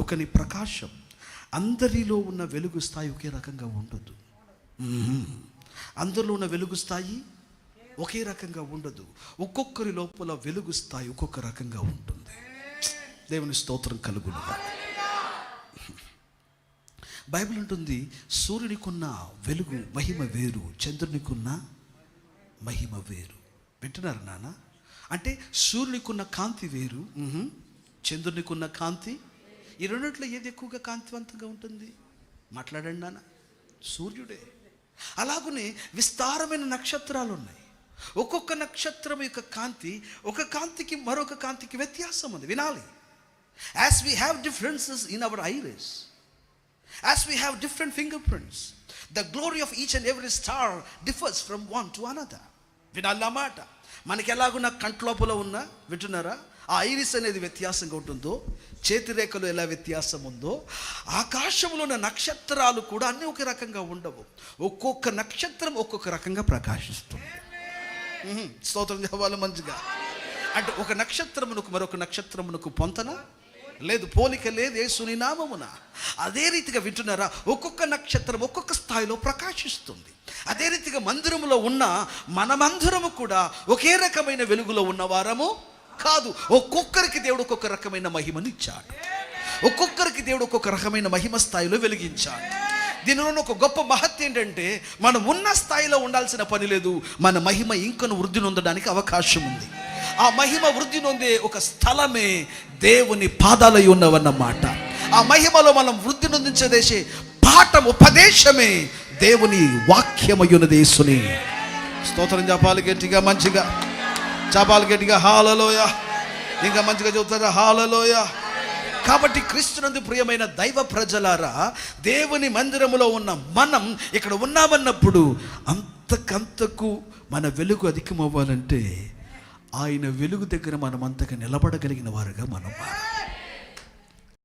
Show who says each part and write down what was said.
Speaker 1: ఒకని ప్రకాశం అందరిలో ఉన్న వెలుగు స్థాయి ఒకే రకంగా ఉండదు. అందరిలో ఉన్న వెలుగు స్థాయి ఒకే రకంగా ఉండదు. ఒక్కొక్కరి లోపల వెలుగు స్థాయి ఒక్కొక్క రకంగా ఉంటుంది. దేవుని స్తోత్రం కలుగును బైబిల్ ఉంటుంది సూర్యునికున్న వెలుగు మహిమ వేరు చంద్రునికున్న మహిమ వేరు. వింటున్నారు నాన్న? అంటే సూర్యునికున్న కాంతి వేరు చంద్రునికున్న కాంతి ఈ రెండిట్లో ఏది ఎక్కువగా కాంతివంతంగా ఉంటుంది? మాట్లాడండి నాన్న. సూర్యుడే. అలాగనే విస్తారమైన నక్షత్రాలు ఉన్నాయి ఒక్కొక్క నక్షత్రం యొక్క కాంతి ఒక కాంతికి మరొక కాంతికి వ్యత్యాసం ఉంది. వినాలి. As we have differences in our irises as we have different fingerprints the glory of each and every star differs from one to another వినాలి ఆ మాట. మనకి ఎలాగున్న కంట్లోపల ఉన్న వింటున్నారా? ఆ ఐరిస్ అనేది వ్యత్యాసంగా ఉంటుందో చేతి రేఖలు ఎలా వ్యత్యాసం ఉందో ఆకాశంలో ఉన్న నక్షత్రాలు కూడా అన్నీ ఒకే రకంగా ఉండవు. ఒక్కొక్క నక్షత్రం ఒక్కొక్క రకంగా ప్రకాశిస్తుంది. స్తోత్రం చెప్పాలి మంచిగా. అంటే ఒక నక్షత్రమునకు మరొక నక్షత్రమునకు పొంతన? లేదు పోలిక లేదు యేసుని నామమున. అదే రీతిగా వింటున్నారా? ఒక్కొక్క నక్షత్రం ఒక్కొక్క స్థాయిలో ప్రకాశిస్తుంది. అదే రీతిగా మందిరములో ఉన్న మనమందరము కూడా ఒకే రకమైన వెలుగులో ఉన్నవారము కాదు. ఒక్కొక్కరికి దేవుడు ఒక్కొక్క రకమైన మహిమనిచ్చాడు ఒక్కొక్కరికి దేవుడు ఒక్కొక్క రకమైన మహిమ స్థాయిలో వెలిగించాడు. దీనిలో ఒక గొప్ప మహత్యం ఏంటంటే మనం ఉన్న స్థాయిలో ఉండాల్సిన పని లేదు. మన మహిమ ఇంకను వృద్ధి నొందడానికి అవకాశం ఉంది. ఆ మహిమ వృద్ధి నొందే ఒక స్థలమే దేవుని పాదాలై ఉన్నవన్నమాట. ఆ మహిమలో మనం వృద్ధి నొందించదేసే పాఠం ఉపదేశమే దేవుని వాక్యమయునదేశుని స్తోత్రం చెప్పాలి గట్టిగా మంచిగా. చపాలు గట్టిగా హాలలోయ. ఇంకా మంచిగా చెబుతారా హాలలోయ. కాబట్టి క్రీస్తునందు ప్రియమైన దైవ ప్రజలారా దేవుని మందిరములో ఉన్న మనం ఇక్కడ ఉన్నామన్నప్పుడు అంతకంతకు మన వెలుగు అధికమవ్వాలంటే ఆయన వెలుగు దగ్గర మనం అంతగా నిలబడగలిగిన వారుగా మనం మారాలి.